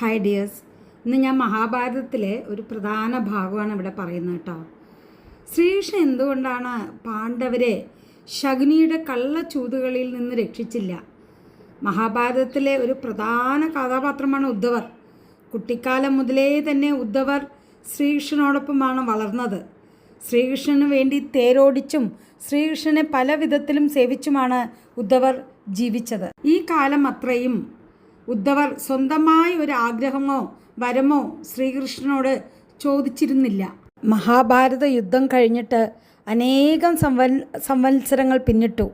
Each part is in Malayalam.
ഹായ് ഡിയേഴ്സ് ഇന്ന് ഞാൻ മഹാഭാരതത്തിലെ ഒരു പ്രധാന ഭാഗമാണ് ഇവിടെ പറയുന്നത് കേട്ടോ. ശ്രീകൃഷ്ണൻ എന്തുകൊണ്ടാണ് പാണ്ഡവരെ ശകുനിയുടെ കള്ളച്ചൂതുകളിൽ നിന്ന് രക്ഷിച്ചില്ല? മഹാഭാരതത്തിലെ ഒരു പ്രധാന കഥാപാത്രമാണ് ഉദ്ധവർ. കുട്ടിക്കാലം മുതലേ തന്നെ ഉദ്ധവർ ശ്രീകൃഷ്ണനോടൊപ്പമാണ് വളർന്നത്. ശ്രീകൃഷ്ണന് വേണ്ടി തേരോടിച്ചും ശ്രീകൃഷ്ണനെ പല വിധത്തിലും സേവിച്ചുമാണ് ഉദ്ധവർ ജീവിച്ചത്. ഈ കാലം അത്രയും ഉദ്ധവർ സ്വന്തമായി ഒരു ആഗ്രഹമോ വരമോ ശ്രീകൃഷ്ണനോട് ചോദിച്ചിരുന്നില്ല. മഹാഭാരത യുദ്ധം കഴിഞ്ഞിട്ട് അനേകം സംവൽ സംവത്സരങ്ങൾ പിന്നിട്ടു.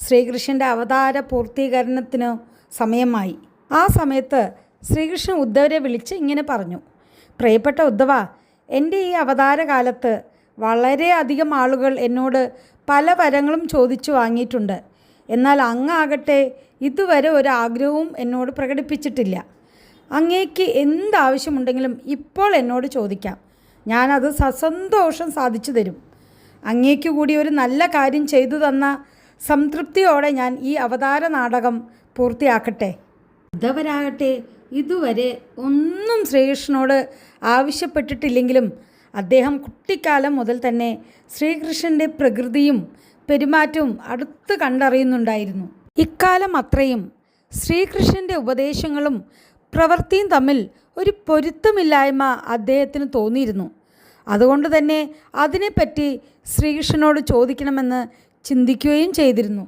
ശ്രീകൃഷ്ണന്റെ അവതാര പൂർത്തീകരണത്തിന് സമയമായി. ആ സമയത്ത് ശ്രീകൃഷ്ണൻ ഉദ്ധവരെ വിളിച്ച് ഇങ്ങനെ പറഞ്ഞു. പ്രിയപ്പെട്ട ഉദ്ധവ എന്റെ ഈ അവതാര അവതാരകാലത്ത് വളരെയധികം ആളുകൾ എന്നോട് പല വരങ്ങളും ചോദിച്ചു വാങ്ങിയിട്ടുണ്ട്. എന്നാൽ അങ്ങാകട്ടെ ഇതുവരെ ഒരാഗ്രഹവും എന്നോട് പ്രകടിപ്പിച്ചിട്ടില്ല. അങ്ങേക്ക് എന്താവശ്യമുണ്ടെങ്കിലും ഇപ്പോൾ എന്നോട് ചോദിക്കാം. ഞാനത് സസന്തോഷം സാധിച്ചു തരും. അങ്ങേക്ക് കൂടി ഒരു നല്ല കാര്യം ചെയ്തു തന്ന സംതൃപ്തിയോടെ ഞാൻ ഈ അവതാര നാടകം പൂർത്തിയാക്കട്ടെ. ഉദ്ധവരാകട്ടെ ഇതുവരെ ഒന്നും ശ്രീകൃഷ്ണനോട് ആവശ്യപ്പെട്ടിട്ടില്ലെങ്കിലും അദ്ദേഹം കുട്ടിക്കാലം മുതൽ തന്നെ ശ്രീകൃഷ്ണന്റെ പ്രകൃതിയും പെരുമാറ്റവും അടുത്ത് കണ്ടറിയുന്നുണ്ടായിരുന്നു. ഇക്കാലം അത്രയും ശ്രീകൃഷ്ണന്റെ ഉപദേശങ്ങളും പ്രവൃത്തിയും തമ്മിൽ ഒരു പൊരുത്തമില്ലായ്മ അദ്ദേഹത്തിന് തോന്നിയിരുന്നു. അതുകൊണ്ട് തന്നെ അതിനെപ്പറ്റി ശ്രീകൃഷ്ണനോട് ചോദിക്കണമെന്ന് ചിന്തിക്കുകയും ചെയ്തിരുന്നു.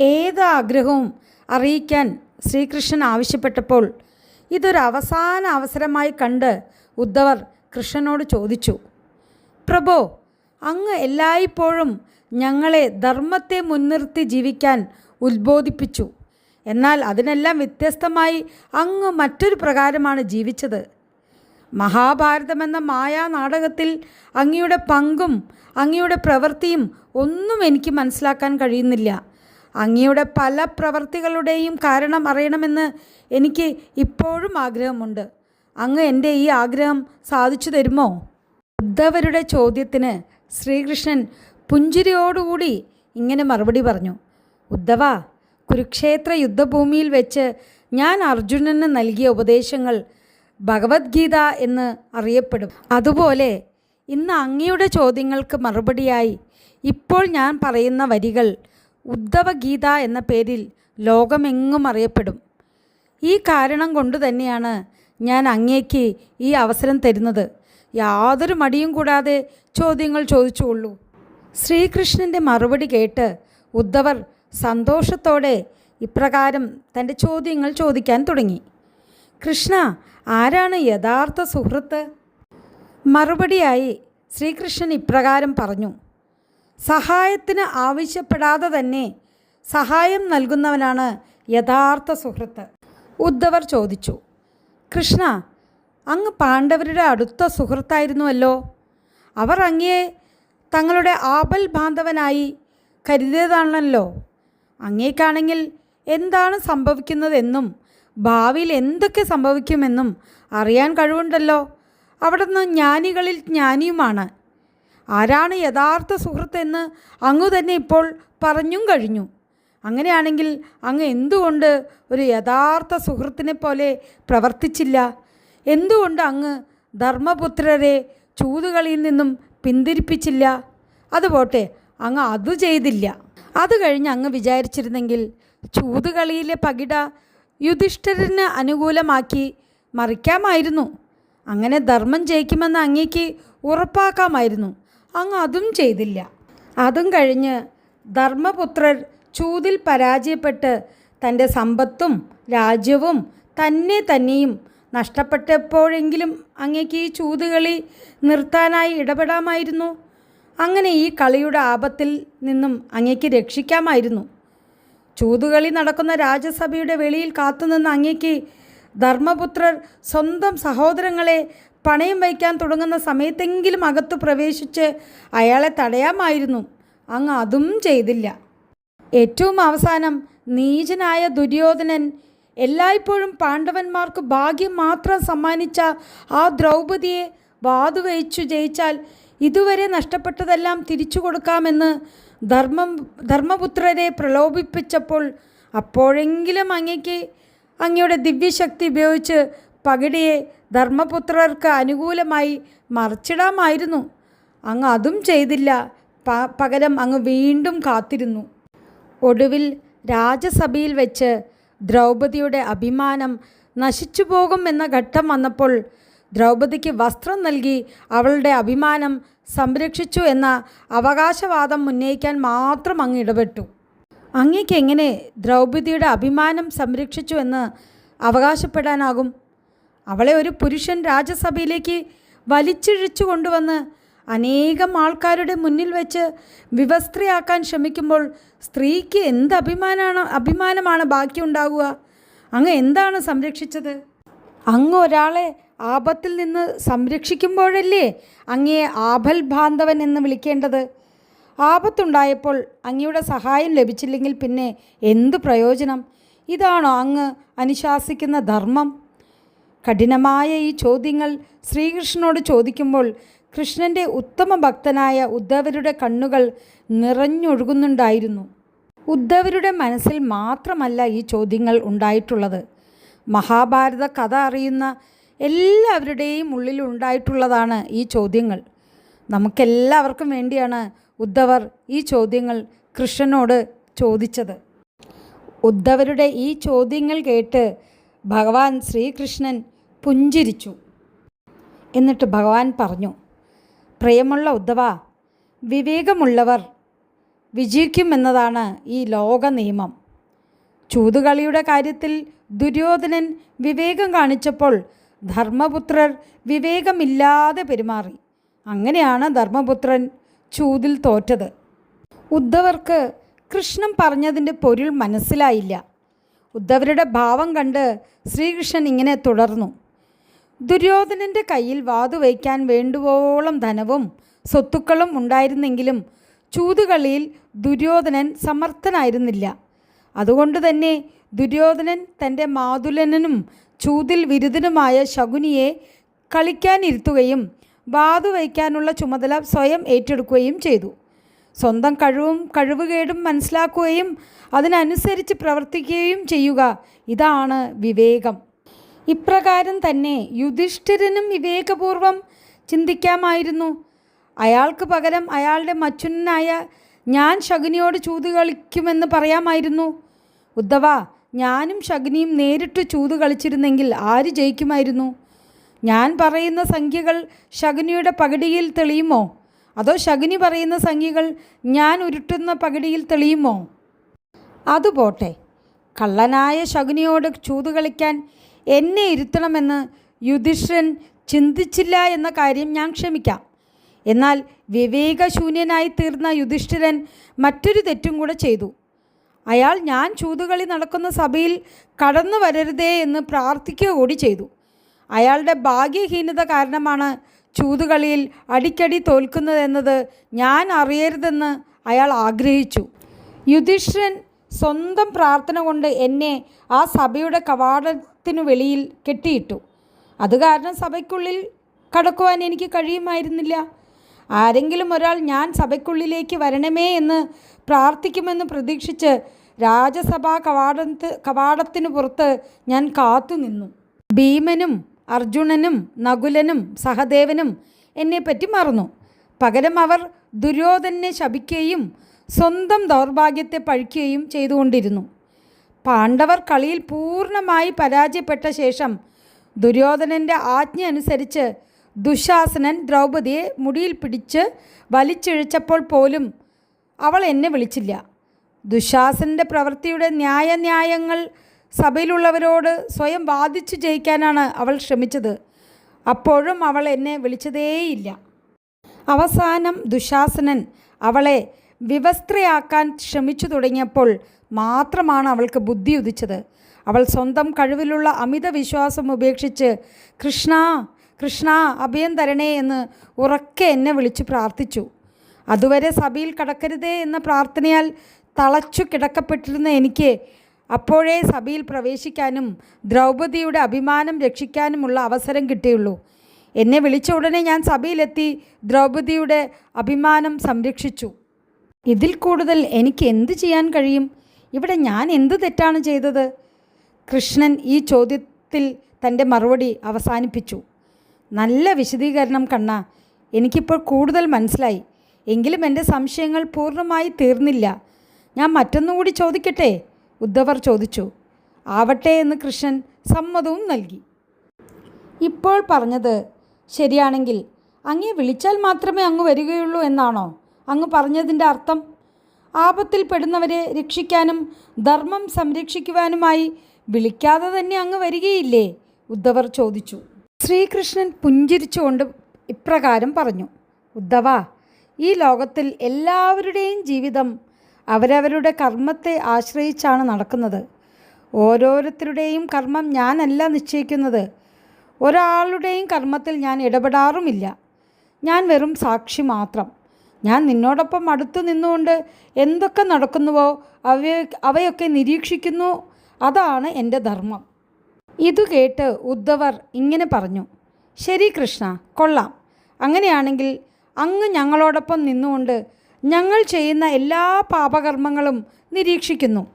ഏത് ആഗ്രഹവും അറിയിക്കാൻ ശ്രീകൃഷ്ണൻ ആവശ്യപ്പെട്ടപ്പോൾ ഇതൊരു അവസാന അവസരമായി കണ്ട് ഉദ്ധവർ കൃഷ്ണനോട് ചോദിച്ചു. പ്രഭോ അങ്ങ് എല്ലായ്പ്പോഴും ഞങ്ങളെ ധർമ്മത്തെ മുൻനിർത്തി ജീവിക്കാൻ ഉത്ബോധിപ്പിച്ചു. എന്നാൽ അതിനെല്ലാം വ്യത്യസ്തമായി അങ്ങ് മറ്റൊരു പ്രകാരമാണ് ജീവിച്ചത്. മഹാഭാരതമെന്ന മായാ നാടകത്തിൽ അങ്ങയുടെ പങ്കും അങ്ങയുടെ പ്രവൃത്തിയും ഒന്നും എനിക്ക് മനസ്സിലാക്കാൻ കഴിയുന്നില്ല. അങ്ങയുടെ പല പ്രവർത്തികളുടെയും കാരണം അറിയണമെന്ന് എനിക്ക് ഇപ്പോഴും ആഗ്രഹമുണ്ട്. അങ്ങ് എന്റെ ഈ ആഗ്രഹം സാധിച്ചു തരുമോ? ഉദ്ധവരുടെ ചോദ്യത്തിന് ശ്രീകൃഷ്ണൻ പുഞ്ചിരിയോടുകൂടി ഇങ്ങനെ മറുപടി പറഞ്ഞു ഉദ്ധവ കുരുക്ഷേത്ര യുദ്ധഭൂമിയിൽ വെച്ച് ഞാൻ അർജുനന് നൽകിയ ഉപദേശങ്ങൾ ഭഗവത്ഗീത എന്ന് അറിയപ്പെടും. അതുപോലെ ഇന്ന് അങ്ങയുടെ ചോദ്യങ്ങൾക്ക് മറുപടിയായി ഇപ്പോൾ ഞാൻ പറയുന്ന വരികൾ ഉദ്ധവഗീത എന്ന പേരിൽ ലോകമെങ്ങും അറിയപ്പെടും. ഈ കാരണം കൊണ്ട് തന്നെയാണ് ഞാൻ അങ്ങേക്ക് ഈ അവസരം തരുന്നത്. യാതൊരു മടിയും കൂടാതെ ചോദ്യങ്ങൾ ചോദിച്ചുകൊള്ളൂ. ശ്രീകൃഷ്ണന്റെ മറുപടി കേട്ട് ഉദ്ധവർ സന്തോഷത്തോടെ ഇപ്രകാരം തന്റെ ചോദ്യങ്ങൾ ചോദിക്കാൻ തുടങ്ങി. കൃഷ്ണ ആരാണ് യഥാർത്ഥ സുഹൃത്ത്? മറുപടിയായി ശ്രീകൃഷ്ണൻ ഇപ്രകാരം പറഞ്ഞു. സഹായത്തിന് ആവശ്യപ്പെടാതെ തന്നെ സഹായം നൽകുന്നവനാണ് യഥാർത്ഥ സുഹൃത്ത്. ഉദ്ധവർ ചോദിച്ചു. കൃഷ്ണ അങ്ങ് പാണ്ഡവരുടെ അടുത്ത സുഹൃത്തായിരുന്നുവല്ലോ? അവർ അങ്ങയെ തങ്ങളുടെ ആപൽ ബാന്ധവനായി കരുതിയതാണല്ലോ. അങ്ങേക്കാണെങ്കിൽ എന്താണ് സംഭവിക്കുന്നതെന്നും ഭാവിയിൽ എന്തൊക്കെ സംഭവിക്കുമെന്നും അറിയാൻ കഴിവുണ്ടല്ലോ. അവിടുന്ന് ജ്ഞാനികളിൽ ജ്ഞാനിയുമാണ്. ആരാണ് യഥാർത്ഥ സുഹൃത്തെന്ന് അങ്ങ് തന്നെ ഇപ്പോൾ പറഞ്ഞും കഴിഞ്ഞു. അങ്ങനെയാണെങ്കിൽ അങ്ങ് എന്തുകൊണ്ട് ഒരു യഥാർത്ഥ സുഹൃത്തിനെ പോലെ പ്രവർത്തിച്ചില്ല? എന്തുകൊണ്ട് അങ്ങ് ധർമ്മപുത്രരെ ചൂതുകളിയിൽ നിന്നും പിന്തിരിപ്പിച്ചില്ല. അതുപോട്ടെ അങ്ങ് അത് ചെയ്തില്ല. അത് കഴിഞ്ഞ് അങ്ങ് വിചാരിച്ചിരുന്നെങ്കിൽ ചൂതുകളിയിലെ പകിട യുധിഷ്ഠിരന് അനുകൂലമാക്കി മറിക്കാമായിരുന്നു. അങ്ങനെ ധർമ്മം ജയിക്കുമെന്ന് അങ്ങേക്ക് ഉറപ്പാക്കാമായിരുന്നു. അങ്ങ് അതും ചെയ്തില്ല. അതും കഴിഞ്ഞ് ധർമ്മപുത്രർ ചൂതിൽ പരാജയപ്പെട്ട് തന്റെ സമ്പത്തും രാജ്യവും തന്നെ തന്നെയും നഷ്ടപ്പെട്ടപ്പോഴെങ്കിലും അങ്ങേക്ക് ഈ ചൂതുകളി നിർത്താനായി ഇടപെടാമായിരുന്നു. അങ്ങനെ ഈ കളിയുടെ ആപത്തിൽ നിന്നും അങ്ങേക്ക് രക്ഷിക്കാമായിരുന്നു. ചൂതുകളി നടക്കുന്ന രാജ്യസഭയുടെ വെളിയിൽ കാത്തുനിന്ന് അങ്ങേക്ക് ധർമ്മപുത്രർ സ്വന്തം സഹോദരങ്ങളെ പണയം വയ്ക്കാൻ തുടങ്ങുന്ന സമയത്തെങ്കിലും അകത്തു പ്രവേശിച്ച് അയാളെ തടയാമായിരുന്നു. അങ്ങ് അതും ചെയ്തില്ല. ഏറ്റവും അവസാനം നീചനായ ദുര്യോധനൻ എല്ലായ്പ്പോഴും പാണ്ഡവന്മാർക്ക് ഭാഗ്യം മാത്രം സമ്മാനിച്ച ആ ദ്രൗപദിയെ വാതുവയിച്ചു ജയിച്ചാൽ ഇതുവരെ നഷ്ടപ്പെട്ടതെല്ലാം തിരിച്ചു കൊടുക്കാമെന്ന് ധർമ്മം ധർമ്മപുത്രരെ പ്രലോഭിപ്പിച്ചപ്പോൾ അപ്പോഴെങ്കിലും അങ്ങയ്ക്ക് അങ്ങയുടെ ദിവ്യശക്തി ഉപയോഗിച്ച് പകിടിയെ ധർമ്മപുത്രർക്ക് അനുകൂലമായി മറിച്ചിടാമായിരുന്നു. അങ്ങ് അതും ചെയ്തില്ല. പകരം അങ്ങ് വീണ്ടും കാത്തിരുന്നു. ഒടുവിൽ രാജസഭയിൽ വെച്ച് ദ്രൗപദിയുടെ അഭിമാനം നശിച്ചു പോകും എന്ന ഘട്ടം വന്നപ്പോൾ ദ്രൗപതിക്ക് വസ്ത്രം നൽകി അവളുടെ അഭിമാനം സംരക്ഷിച്ചു എന്ന അവകാശവാദം ഉന്നയിക്കാൻ മാത്രം അങ്ങ് ഇടപെട്ടു. അങ്ങേക്ക് എങ്ങനെ ദ്രൗപദിയുടെ അഭിമാനം സംരക്ഷിച്ചു എന്ന് അവകാശപ്പെടാനാകും? അവളെ ഒരു പുരുഷൻ രാജസഭയിലേക്ക് വലിച്ചിഴിച്ചു കൊണ്ടുവന്ന് അനേകം ആൾക്കാരുടെ മുന്നിൽ വെച്ച് വിവസ്ത്രയാക്കാൻ ശ്രമിക്കുമ്പോൾ സ്ത്രീക്ക് എന്ത് അഭിമാനമാണ് അഭിമാനമാണ് ബാക്കിയുണ്ടാകുക അങ്ങ് എന്താണ് സംരക്ഷിച്ചത്? അങ്ങ് ഒരാളെ ആപത്തിൽ നിന്ന് സംരക്ഷിക്കുമ്പോഴല്ലേ അങ്ങയെ ആപൽ ബാന്ധവൻ എന്ന് വിളിക്കേണ്ടത്? ആപത്തുണ്ടായപ്പോൾ അങ്ങയുടെ സഹായം ലഭിച്ചില്ലെങ്കിൽ പിന്നെ എന്ത് പ്രയോജനം? ഇതാണോ അങ്ങ് അനുശാസിക്കുന്ന ധർമ്മം? കഠിനമായ ഈ ചോദ്യങ്ങൾ ശ്രീകൃഷ്ണനോട് ചോദിക്കുമ്പോൾ കൃഷ്ണന്റെ ഉത്തമ ഭക്തനായ ഉദ്ധവരുടെ കണ്ണുകൾ നിറഞ്ഞൊഴുകുന്നുണ്ടായിരുന്നു. ഉദ്ധവരുടെ മനസ്സിൽ മാത്രമല്ല ഈ ചോദ്യങ്ങൾ ഉണ്ടായിട്ടുള്ളത്. മഹാഭാരത കഥ അറിയുന്ന എല്ലാവരുടെയും ഉള്ളിൽ ഉണ്ടായിട്ടുള്ളതാണ് ഈ ചോദ്യങ്ങൾ. നമുക്കെല്ലാവർക്കും വേണ്ടിയാണ് ഉദ്ധവർ ഈ ചോദ്യങ്ങൾ കൃഷ്ണനോട് ചോദിച്ചത്. ഉദ്ധവരുടെ ഈ ചോദ്യങ്ങൾ കേട്ട് ഭഗവാൻ ശ്രീകൃഷ്ണൻ പുഞ്ചിരിച്ചു. എന്നിട്ട് ഭഗവാൻ പറഞ്ഞു പ്രിയമുള്ള ഉദ്ധവ വിവേകമുള്ളവർ വിജയിക്കുമെന്നതാണ് ഈ ലോക നിയമം. ചൂതുകളിയുടെ കാര്യത്തിൽ ദുര്യോധനൻ വിവേകം കാണിച്ചപ്പോൾ ധർമ്മപുത്രർ വിവേകമില്ലാതെ പെരുമാറി. അങ്ങനെയാണ് ധർമ്മപുത്രൻ ചൂതിൽ തോറ്റത്. ഉദ്ധവർക്ക് കൃഷ്ണൻ പറഞ്ഞതിന്റെ പൊരുൾ മനസ്സിലായില്ല. ഉദ്ധവരുടെ ഭാവം കണ്ട് ശ്രീകൃഷ്ണൻ ഇങ്ങനെ തുടർന്നു. ദുര്യോധനന്റെ കയ്യിൽ വാതുവയ്ക്കാൻ വേണ്ടുവോളം ധനവും സ്വത്തുക്കളും ഉണ്ടായിരുന്നെങ്കിലും ചൂതുകളിയിൽ ദുര്യോധനൻ സമർത്ഥനായിരുന്നില്ല. അതുകൊണ്ട് തന്നെ ദുര്യോധനൻ തന്റെ മാതുലനും ചൂതിൽ വിരുദ്ധനുമായ ശകുനിയെ കളിക്കാനിരുത്തുകയും വാതുവയ്ക്കാനുള്ള ചുമതല സ്വയം ഏറ്റെടുക്കുകയും ചെയ്തു. സ്വന്തം കഴിവും കഴിവുകേടും മനസ്സിലാക്കുകയും അതിനനുസരിച്ച് പ്രവർത്തിക്കുകയും ചെയ്യുക ഇതാണ് വിവേകം. ഇപ്രകാരം തന്നെ യുധിഷ്ഠിരനും വിവേകപൂർവം ചിന്തിക്കാമായിരുന്നു. അയാൾക്ക് പകരം അയാളുടെ മച്ചുനായ ഞാൻ ശകുനിയോട് ചൂതു കളിക്കുമെന്ന് പറയാമായിരുന്നു. ഉദ്ധവ ഞാനും ശകുനിയും നേരിട്ട് ചൂത് കളിച്ചിരുന്നെങ്കിൽ ആര് ജയിക്കുമായിരുന്നു? ഞാൻ പറയുന്ന സംഖ്യകൾ ശകുനിയുടെ പകിടിയിൽ തെളിയുമോ? അതോ ശകുനി പറയുന്ന സംഖ്യകൾ ഞാൻ ഉരുട്ടുന്ന പകിടിയിൽ തെളിയുമോ? അതുപോട്ടെ. കള്ളനായ ശകുനിയോട് ചൂതു കളിക്കാൻ എന്നെ ഇരുത്തണമെന്ന് യുധിഷ്ഠിരൻ ചിന്തിച്ചില്ല എന്ന കാര്യം ഞാൻ ക്ഷമിക്കാം. എന്നാൽ വിവേകശൂന്യനായി തീർന്ന യുധിഷ്ഠിരൻ മറ്റൊരു തെറ്റും കൂടെ ചെയ്തു. അയാൾ ഞാൻ ചൂതുകളി നടക്കുന്ന സഭയിൽ കടന്നു വരരുതേ എന്ന് പ്രാർത്ഥിക്കുക കൂടി ചെയ്തു. അയാളുടെ ഭാഗ്യഹീനത കാരണമാണ് ചൂതുകളിയിൽ അടിക്കടി തോൽക്കുന്നതെന്നത് ഞാൻ അറിയരുതെന്ന് അയാൾ ആഗ്രഹിച്ചു. യുധിഷ്ഠിരൻ സ്വന്തം പ്രാർത്ഥന കൊണ്ട് എന്നെ ആ സഭയുടെ കവാടത്തിനു വെളിയിൽ കെട്ടിയിട്ടു. അത് കാരണം സഭയ്ക്കുള്ളിൽ കടക്കുവാൻ എനിക്ക് കഴിയുമായിരുന്നില്ല. ആരെങ്കിലും ഒരാൾ ഞാൻ സഭയ്ക്കുള്ളിലേക്ക് വരണമേ എന്ന് പ്രാർത്ഥിക്കുമെന്ന് പ്രതീക്ഷിച്ച് രാജസഭാ കവാടത്ത് കവാടത്തിന് പുറത്ത് ഞാൻ കാത്തുനിന്നു ഭീമനും അർജുനനും നകുലനും സഹദേവനും എന്നെപ്പറ്റി മറന്നു. പകരം അവർ ദുര്യോധനെ ശപിക്കുകയും സ്വന്തം ദൗർഭാഗ്യത്തെ പഴിക്കുകയും ചെയ്തുകൊണ്ടിരുന്നു. പാണ്ഡവർ കളിയിൽ പൂർണമായി പരാജയപ്പെട്ട ശേഷം ദുര്യോധനന്റെ ആജ്ഞ അനുസരിച്ച് ദുശാസനൻ ദ്രൗപദിയെ മുടിയിൽ പിടിച്ച് വലിച്ചിഴച്ചപ്പോൾ പോലും അവൾ എന്നെ വിളിച്ചില്ല. ദുശാസനന്റെ പ്രവൃത്തിയുടെ ന്യായന്യായങ്ങൾ സഭയിലുള്ളവരോട് സ്വയം വാദിച്ചു ജയിക്കാനാണ് അവൾ ശ്രമിച്ചത്. അപ്പോഴും അവൾ എന്നെ വിളിച്ചതേയില്ല. അവസാനം ദുശാസനൻ അവളെ വിവസ്ത്രയാക്കാൻ ശ്രമിച്ചു തുടങ്ങിയപ്പോൾ മാത്രമാണ് അവൾക്ക് ബുദ്ധി ഉദിച്ചത്. അവൾ സ്വന്തം കഴിവിലുള്ള അമിത വിശ്വാസം ഉപേക്ഷിച്ച് കൃഷ്ണ കൃഷ്ണ അഭയം തരണേ എന്ന് ഉറക്കെ എന്നെ വിളിച്ചു പ്രാർത്ഥിച്ചു. അതുവരെ സഭയിൽ കടക്കരുതേ എന്ന പ്രാർത്ഥനയാൽ തളച്ചു കിടക്കപ്പെട്ടിരുന്ന എനിക്ക് അപ്പോഴേ സഭയിൽ പ്രവേശിക്കാനും ദ്രൗപദിയുടെ അഭിമാനം രക്ഷിക്കാനുമുള്ള അവസരം കിട്ടിയുള്ളൂ. എന്നെ വിളിച്ച ഉടനെ ഞാൻ സഭയിലെത്തി ദ്രൗപദിയുടെ അഭിമാനം സംരക്ഷിച്ചു. ഇതിൽ കൂടുതൽ എനിക്ക് എന്ത് ചെയ്യാൻ കഴിയും? ഇവിടെ ഞാൻ എന്ത് തെറ്റാണ് ചെയ്തത്? കൃഷ്ണൻ ഈ ചോദ്യത്തിൽ തന്റെ മറുപടി അവസാനിപ്പിച്ചു. നല്ല വിശദീകരണം കണ്ണ. എനിക്കിപ്പോൾ കൂടുതൽ മനസ്സിലായി. എങ്കിലും എന്റെ സംശയങ്ങൾ പൂർണമായി തീർന്നില്ല. ഞാൻ മറ്റൊന്നുകൂടി ചോദിക്കട്ടെ? ഉദ്ധവർ ചോദിച്ചു. ആവട്ടെ എന്ന് കൃഷ്ണൻ സമ്മതവും നൽകി. ഇപ്പോൾ പറഞ്ഞത് ശരിയാണെങ്കിൽ അങ്ങേ വിളിച്ചാൽ മാത്രമേ അങ്ങ് വരികയുള്ളൂ എന്നാണോ? അങ്ങ് പറഞ്ഞതിന്റെ അർത്ഥം ആപത്തിൽപ്പെടുന്നവരെ രക്ഷിക്കാനും ധർമ്മം സംരക്ഷിക്കുവാനുമായി വിളിക്കാതെ തന്നെ അങ്ങ് വരികയില്ലേ? ഉദ്ധവർ ചോദിച്ചു. ശ്രീകൃഷ്ണൻ പുഞ്ചിരിച്ചുകൊണ്ട് ഇപ്രകാരം പറഞ്ഞു. ഉദ്ധവ ഈ ലോകത്തിൽ എല്ലാവരുടെയും ജീവിതം അവരവരുടെ കർമ്മത്തെ ആശ്രയിച്ചാണ് നടക്കുന്നത്. ഓരോരുത്തരുടെയും കർമ്മം ഞാനല്ല നിശ്ചയിക്കുന്നത്. ഒരാളുടെയും കർമ്മത്തിൽ ഞാൻ ഇടപെടാറുമില്ല. ഞാൻ വെറും സാക്ഷി മാത്രം. ഞാൻ നിന്നോടൊപ്പം അടുത്തു നിന്നുകൊണ്ട് എന്തൊക്കെ നടക്കുന്നുവോ അവയെ അവയൊക്കെ നിരീക്ഷിക്കുന്നു. അതാണ് എന്റെ ധർമ്മം. ഇതു കേട്ട് ഉദ്ധവർ ഇങ്ങനെ പറഞ്ഞു ശരി കൃഷ്ണ കൊള്ളാം. അങ്ങനെയാണെങ്കിൽ അങ്ങ് ഞങ്ങളോടൊപ്പം നിന്നുകൊണ്ട് ഞങ്ങൾ ചെയ്യുന്ന എല്ലാ പാപകർമ്മങ്ങളും നിരീക്ഷിക്കുന്നു.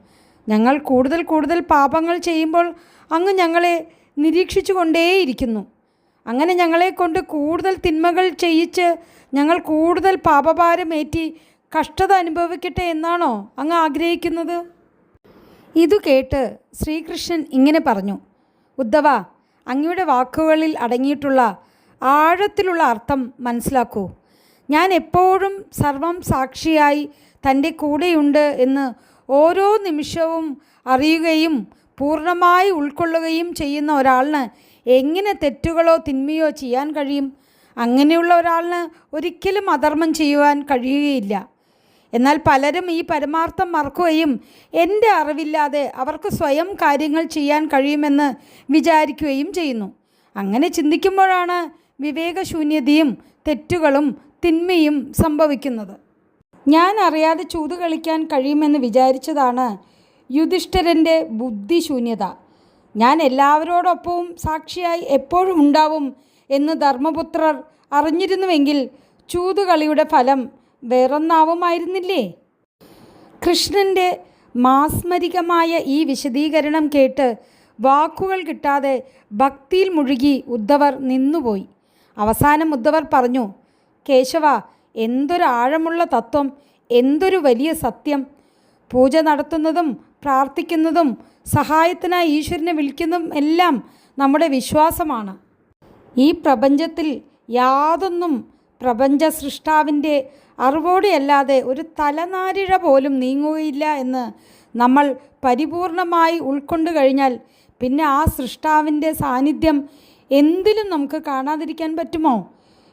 ഞങ്ങൾ കൂടുതൽ കൂടുതൽ പാപങ്ങൾ ചെയ്യുമ്പോൾ അങ്ങ് ഞങ്ങളെ നിരീക്ഷിച്ചു കൊണ്ടേയിരിക്കുന്നു അങ്ങനെ ഞങ്ങളെ കൊണ്ട് കൂടുതൽ തിന്മകൾ ചെയ്യിച്ച് ഞങ്ങൾ കൂടുതൽ പാപഭാരമേറ്റി കഷ്ടത അനുഭവിക്കട്ടെ എന്നാണോ അങ്ങ് ആഗ്രഹിക്കുന്നത്? ഇതു കേട്ട് ശ്രീകൃഷ്ണൻ ഇങ്ങനെ പറഞ്ഞു ഉദ്ധവ അങ്ങയുടെ വാക്കുകളിൽ അടങ്ങിയിട്ടുള്ള ആഴത്തിലുള്ള അർത്ഥം മനസ്സിലാക്കൂ. ഞാൻ എപ്പോഴും സർവം സാക്ഷിയായി തന്റെ കൂടെയുണ്ട് എന്ന് ഓരോ നിമിഷവും അറിയുകയും പൂർണമായി ഉൾക്കൊള്ളുകയും ചെയ്യുന്ന ഒരാളിന് എങ്ങനെ തെറ്റുകളോ തിന്മയോ ചെയ്യാൻ കഴിയും? അങ്ങനെയുള്ള ഒരാളിന് ഒരിക്കലും അധർമ്മം ചെയ്യുവാൻ കഴിയുകയില്ല. എന്നാൽ പലരും ഈ പരമാർത്ഥം മറക്കുകയും എന്റെ അറിവില്ലാതെ അവർക്ക് സ്വയം കാര്യങ്ങൾ ചെയ്യാൻ കഴിയുമെന്ന് വിചാരിക്കുകയും ചെയ്യുന്നു. അങ്ങനെ ചിന്തിക്കുമ്പോഴാണ് വിവേകശൂന്യതയും തെറ്റുകളും തിന്മയും സംഭവിക്കുന്നത്. ഞാൻ അറിയാതെ ചൂത് കളിക്കാൻ കഴിയുമെന്ന് വിചാരിച്ചതാണ് യുധിഷ്ഠിരന്റെ ബുദ്ധിശൂന്യത. ഞാൻ എല്ലാവരോടൊപ്പവും സാക്ഷിയായി എപ്പോഴും ഉണ്ടാവും എന്ന് ധർമ്മപുത്രർ അറിഞ്ഞിരുന്നുവെങ്കിൽ ചൂതുകളിയുടെ ഫലം വേറൊന്നാവുമായിരുന്നില്ലേ? കൃഷ്ണന്റെ മാസ്മരികമായ ഈ വിശദീകരണം കേട്ട് വാക്കുകൾ കിട്ടാതെ ഭക്തിയിൽ മുഴുകി ഉദ്ധവർ നിന്നുപോയി. അവസാനം ഉദ്ധവർ പറഞ്ഞു കേശവ എന്തൊരു ആഴമുള്ള തത്വം എന്തൊരു വലിയ സത്യം. പൂജ നടത്തുന്നതും പ്രാർത്ഥിക്കുന്നതും സഹായത്തിനായി ഈശ്വരനെ വിളിക്കുന്നതും എല്ലാം നമ്മുടെ വിശ്വാസമാണ്. ഈ പ്രപഞ്ചത്തിൽ യാതൊന്നും പ്രപഞ്ച സൃഷ്ടാവിന്റെ അറിവോടെയല്ലാതെ ഒരു തലനാരിഴ പോലും നീങ്ങുകയില്ല എന്ന് നമ്മൾ പരിപൂർണമായി ഉൾക്കൊണ്ടു കഴിഞ്ഞാൽ പിന്നെ ആ സൃഷ്ടാവിന്റെ സാന്നിധ്യം എന്തിലും നമുക്ക് കാണാതിരിക്കാൻ പറ്റുമോ?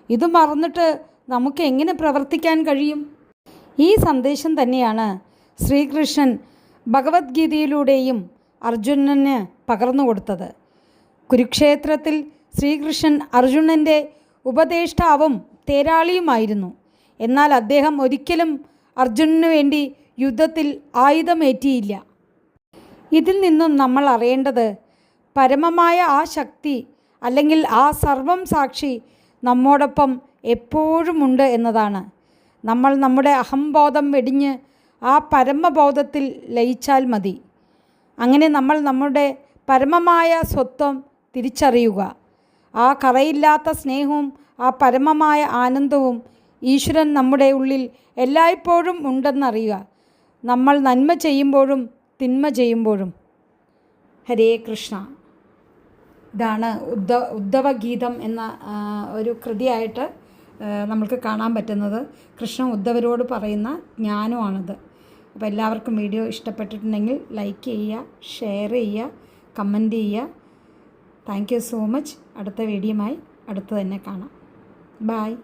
ഇത് മറന്നിട്ട് നമുക്ക് എങ്ങനെ പ്രവർത്തിക്കാൻ കഴിയും? ഈ സന്ദേശം തന്നെയാണ് ശ്രീകൃഷ്ണൻ ഭഗവത്ഗീതയിലൂടെയും അർജുനന് പകർന്നു കൊടുത്തത്. കുരുക്ഷേത്രത്തിൽ ശ്രീകൃഷ്ണൻ അർജുനന്റെ ഉപദേഷ്ടാവും തേരാളിയുമായിരുന്നു. എന്നാൽ അദ്ദേഹം ഒരിക്കലും അർജുനന് വേണ്ടി യുദ്ധത്തിൽ ആയുധമേറ്റിയില്ല. ഇതിൽ നിന്നും നമ്മൾ അറിയേണ്ടത് പരമമായ ആ ശക്തി അല്ലെങ്കിൽ ആ സർവം സാക്ഷി നമ്മോടൊപ്പം എപ്പോഴുമുണ്ട് എന്നതാണ്. നമ്മൾ നമ്മുടെ അഹംബോധം വെടിഞ്ഞ് ആ പരമബോധത്തിൽ ലയിച്ചാൽ മതി. അങ്ങനെ നമ്മൾ നമ്മുടെ പരമമായ സ്വത്വം തിരിച്ചറിയുക. ആ കറയില്ലാത്ത സ്നേഹവും ആ പരമമായ ആനന്ദവും ഈശ്വരൻ നമ്മുടെ ഉള്ളിൽ എല്ലായ്പ്പോഴും ഉണ്ടെന്നറിയുക. നമ്മൾ നന്മ ചെയ്യുമ്പോഴും തിന്മ ചെയ്യുമ്പോഴും. ഹരേ കൃഷ്ണ. ഇതാണ് ഉദ്ധ ഉദ്ധവഗീതം എന്ന ഒരു കൃതിയായിട്ട് നമ്മൾക്ക് കാണാൻ പറ്റുന്നത്. കൃഷ്ണൻ ഉദ്ധവരോട് പറയുന്ന ജ്ഞാനമാണിത്. അപ്പോൾ എല്ലാവർക്കും വീഡിയോ ഇഷ്ടപ്പെട്ടിട്ടുണ്ടെങ്കിൽ ലൈക്ക് ചെയ്യുക ഷെയർ ചെയ്യുക കമന്റ് ചെയ്യുക. താങ്ക് സോ മച്ച് അടുത്ത വീഡിയോയുമായി അടുത്ത് തന്നെ കാണാം. ബായ്